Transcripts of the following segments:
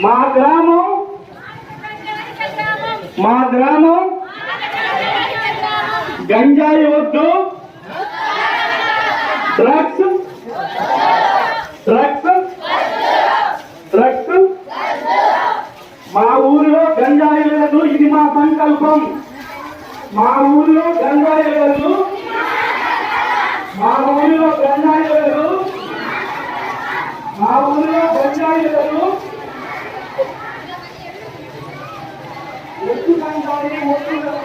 మా గ్రామం మా గ్రామం గంజాయి వద్దు. Drugs drugs drugs. మా ఊరిలో గంజాయి లేదు ఇది మా సంకల్పం. మా ఊరిలో గంజాయి లేదు. మా ఊరిలో గంజాయి లేదు. మా ఊరిలో గంజాయి లేదు ఎత్తు గంజాయి ఒట్టు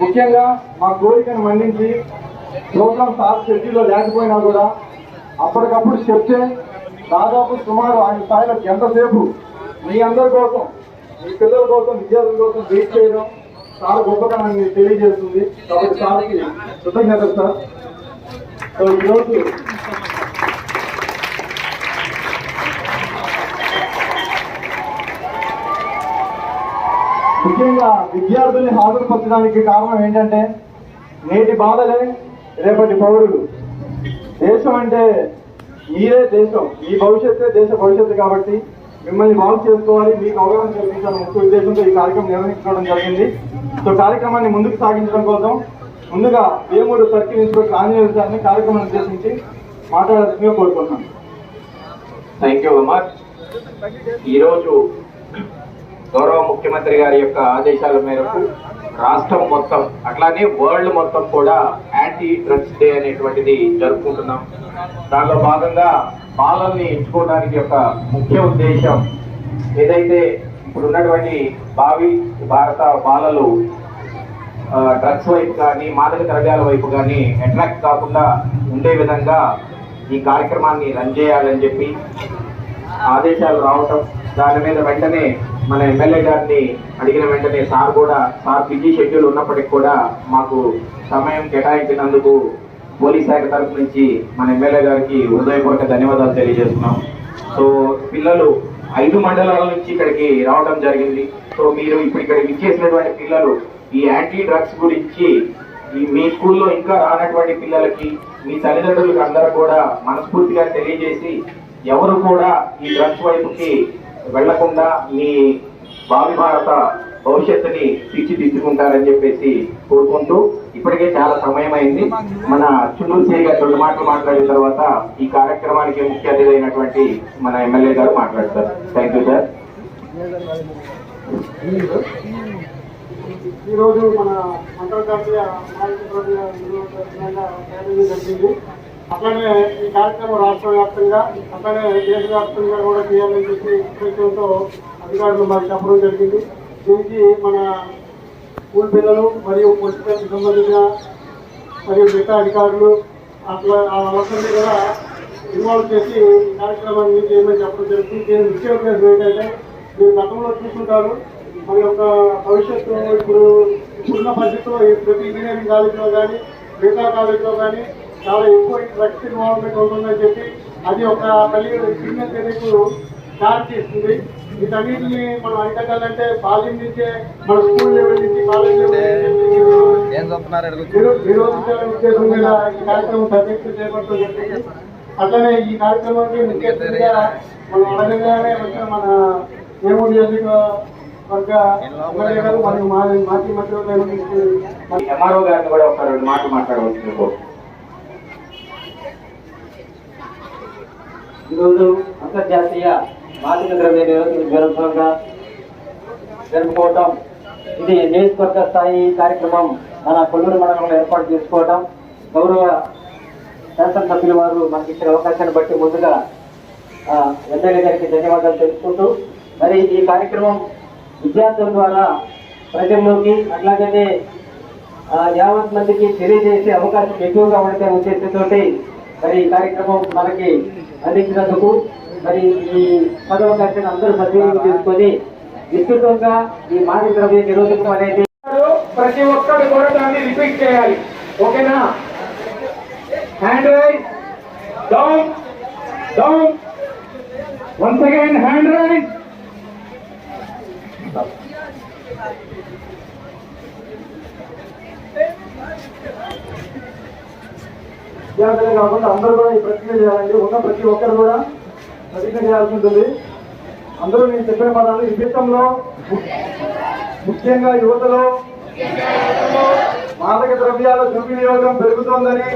ముఖ్యంగా మా కోరికను మన్నించి ప్రోగ్రామ్ సార్ షెడ్యూల్లో లేకపోయినా కూడా అప్పటికప్పుడు చెప్తే దాదాపు సుమారు ఆయన స్థాయిలో ఎంతసేపు మీ అందరి కోసం మీ పిల్లల కోసం విద్యార్థుల కోసం వెయిట్ చేయడం చాలా గొప్పతనాన్ని తెలియజేస్తుంది. కాబట్టి సార్కి కృతజ్ఞతలు సార్. సో ఈరోజు ముఖ్యంగా విద్యార్థుల్ని హాజరుపరచడానికి కారణం ఏంటంటే నేటి బాధలే రేపటి పౌరులు. దేశం అంటే మీరే దేశం మీ భవిష్యత్తే దేశ భవిష్యత్తు కాబట్టి మిమ్మల్ని బాగు చేసుకోవాలి మీకు అవగాహన కల్పించాలని ముఖ్య ఉద్దేశంతో ఈ కార్యక్రమం నిర్వహించుకోవడం జరిగింది. సో కార్యక్రమాన్ని ముందుకు సాగించడం కోసం ముందుగా వేమూరు సర్కిల్ ఇన్స్పెక్టర్ ఆంజనేయ సార్ని కార్యక్రమం ఉద్దేశించి మాట్లాడాల్సిందిగా కోరుకుంటున్నాను. థ్యాంక్ యూ మచ్ ఈరోజు గౌరవ ముఖ్యమంత్రి గారి యొక్క ఆదేశాల మేరకు రాష్ట్రం మొత్తం అట్లానే వరల్డ్ మొత్తం కూడా యాంటీ డ్రగ్స్ డే అనేటువంటిది జరుపుకుంటున్నాం. దానిలో భాగంగా బాలల్ని ఎంచుకోవడానికి యొక్క ముఖ్య ఉద్దేశం ఏదైతే ఇప్పుడున్నటువంటి భావి భారత బాలలు డ్రగ్స్ వైపు కానీ మాదక ద్రవ్యాల వైపు కానీ అట్రాక్ట్ కాకుండా ఉండే విధంగా ఈ కార్యక్రమాన్ని రన్ చేయాలని చెప్పి ఆదేశాలు రావటం దాని మీద వెంటనే మన ఎమ్మెల్యే గారిని అడిగిన వెంటనే సార్ కూడా సార్ బిజీ షెడ్యూల్ ఉన్నప్పటికి కూడా మాకు సమయం కేటాయించినందుకు పోలీస్ శాఖ తరఫు నుంచి మన ఎమ్మెల్యే గారికి హృదయపూర్వక ధన్యవాదాలు తెలియజేస్తున్నాం. సో పిల్లలు ఐదు మండలాల నుంచి ఇక్కడికి రావడం జరిగింది. సో మీరు ఇప్పుడు ఇక్కడ విచ్చేసినటువంటి పిల్లలు ఈ యాంటీ డ్రగ్స్ గురించి మీ స్కూల్లో ఇంకా రానటువంటి పిల్లలకి మీ తల్లిదండ్రులకు అందరూ కూడా మనస్ఫూర్తిగా తెలియజేసి ఎవరు కూడా ఈ డ్రగ్స్ వైపుకి వెళ్ళకుండా మీ భావి భారత భవిష్యత్తుని తీర్చిదిద్దుకుంటారని చెప్పేసి కోరుకుంటూ ఇప్పటికే చాలా సమయం అయింది మన చుండూరు సిఐ గారు రెండు మాటలు మాట్లాడిన తర్వాత ఈ కార్యక్రమానికి ముఖ్య అతిథి అయినటువంటి మన ఎమ్మెల్యే గారు మాట్లాడతారు. థ్యాంక్ యూ సార్ ఈరోజు మన అంతర్జాతీయ జరిగింది. అట్లనే ఈ కార్యక్రమం రాష్ట్ర వ్యాప్తంగా అట్లనే దేశవ్యాప్తంగా కూడా చేయాలని చెప్పి ఉద్దేశంతో అధికారులు మాకు చెప్పడం జరిగింది. దీనికి మన స్కూల్ పిల్లలు మరియు పొలిటికల్ సంబంధించిన మరియు మిగతా అధికారులు అట్లా వాళ్ళందరినీ కూడా ఇన్వాల్వ్ చేసి కార్యక్రమాన్ని చేయమని చెప్పడం జరుగుతుంది దీని ముఖ్య ఉద్దేశం ఏంటంటే మీరు గతంలో చూసుకుంటారు మన యొక్క భవిష్యత్తు ఇప్పుడు ఇప్పుడున్న పరిస్థితుల్లో ఈ ప్రతి ఇంజనీరింగ్ కాలేజీలో కానీ మిగతా కాలేజీలో కానీ చాలా ఎక్కువ డ్రగ్స్ ఇన్వాల్వ్మెంట్ ఉంటుందని చెప్పి అది ఒక తల్లి క్రిమినల్ చర్యకు దారి తీస్తుంది వీటన్నిటిని మనం అరికట్టాలంటే బాల్యం నుంచే మన స్కూల్ లెవెల్ నుంచి కాలేజ్ లెవెల్ విరోధించాలనే ఉద్దేశం మీద ఈ కార్యక్రమం చేపట్టడం జరిగింది అట్లనే ఈ కార్యక్రమానికి ముఖ్య అతిథిగా మనం అడగంగానే వచ్చిన మన వేమూరు నియోజక వర్గ ఎమ్మెల్యే గారు మరియు మా మాజీ మంత్రి ఎంఆర్ఓ గారిని కూడా ఒక రెండు మాటలు మాట్లాడవచ్చు ఈరోజు అంతర్జాతీయ మాదిక ద్రవ్య నిరోధక దినోత్సవంగా జరుపుకోవటం ఇది నియోజకవర్గ స్థాయి కార్యక్రమం మన కొల్లూరు మండలంలో ఏర్పాటు చేసుకోవటం. గౌరవ శాసనసభ్యుల వారు మనకి ఇచ్చిన అవకాశాన్ని బట్టి ముందుగా ఎమ్మెల్యే గారికి ధన్యవాదాలు తెలుసుకుంటూ మరి ఈ కార్యక్రమం విద్యార్థుల ద్వారా ప్రజల్లోకి అట్లాగనే యావత్ మందికి తెలియజేసే అవకాశం ఎక్కువగా ఉండే ఉద్దేశంతో మరి ఈ కార్యక్రమం మనకి అందించినందుకు మరి ఈ పదవ కార్యక్రమం అందరూ సద్వినియోగం చేసుకొని విస్తృతంగా ఈ మాదక ద్రవ్య నిరోధకం అనేది ప్రతి ఒక్కరు కూడా దాన్ని రిపీట్ చేయాలి. ఓకేనా? Hand raise down down once again hand raise విద్యార్థులే కాకుండా అందరూ కూడా ఈ ప్రతిజ్ఞ చేయాలండి. ఉన్న ప్రతి ఒక్కరు కూడా ప్రతిజ్ఞ చేయాల్సి ఉంటుంది. అందరూ నేను చెప్పిన పదాలు ఈ దేశంలో ముఖ్యంగా యువతలో మాదక ద్రవ్యాల దుర్వినియోగం పెరుగుతోందని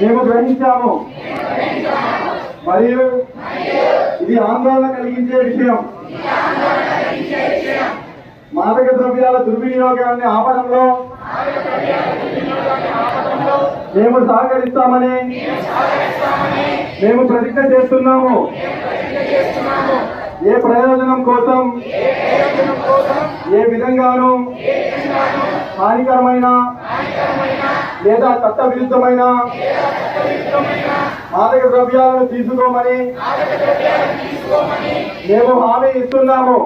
మేము గ్రహించాము. మరియు ఇది ఆందోళన కలిగించే విషయం. మాదక ద్రవ్యాల దుర్వినియోగాన్ని ఆపడంలో మేము సహకరిస్తామని మేము ప్రతిజ్ఞ చేస్తున్నాము. ఏ ప్రయోజనం కోసం? ఏ విధంగానూ హానికరమైన లేదా చట్ట విరుద్ధమైన మాదక ద్రవ్యాలను తీసుకోమని మేము హామీ ఇస్తున్నాము.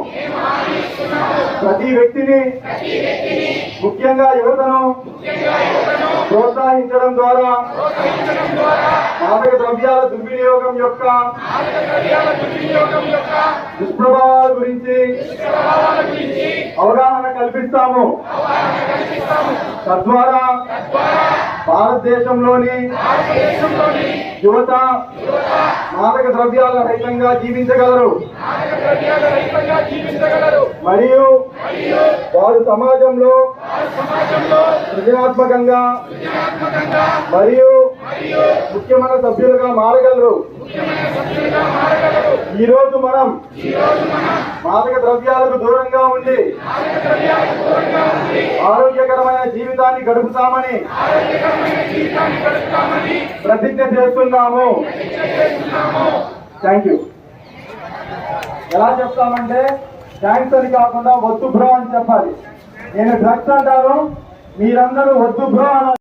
ప్రతి వ్యక్తిని ముఖ్యంగా యువతను ప్రోత్సహించడం ద్వారా మాదక ద్రవ్యాల దుర్వినియోగం యొక్క దుష్ప్రభావాల గురించి అవగాహన కల్పిస్తాము. తద్వారా భారతదేశంలోని యువత మాదక ద్రవ్యాల రహితంగా జీవించగలరు. మరియు వారు సమాజంలో సృజనాత్మకంగా మరియు ముఖ్యమైన సభ్యులుగా మారగలరు. ఈ రోజు మనం మాదక ద్రవ్యాలకు దూరంగా ఉండి ఆరోగ్యకరమైన జీవితాన్ని గడుపుతామని ప్రతిజ్ఞ చేస్తున్నాము థ్యాంక్ యూ ఎలా చెప్తామంటే థ్యాంక్స్ అని కాకుండా వద్దు బ్రో అని చెప్పాలి నేను డ్రగ్స్ అంటాను మీరందరూ వద్దు బ్రో అని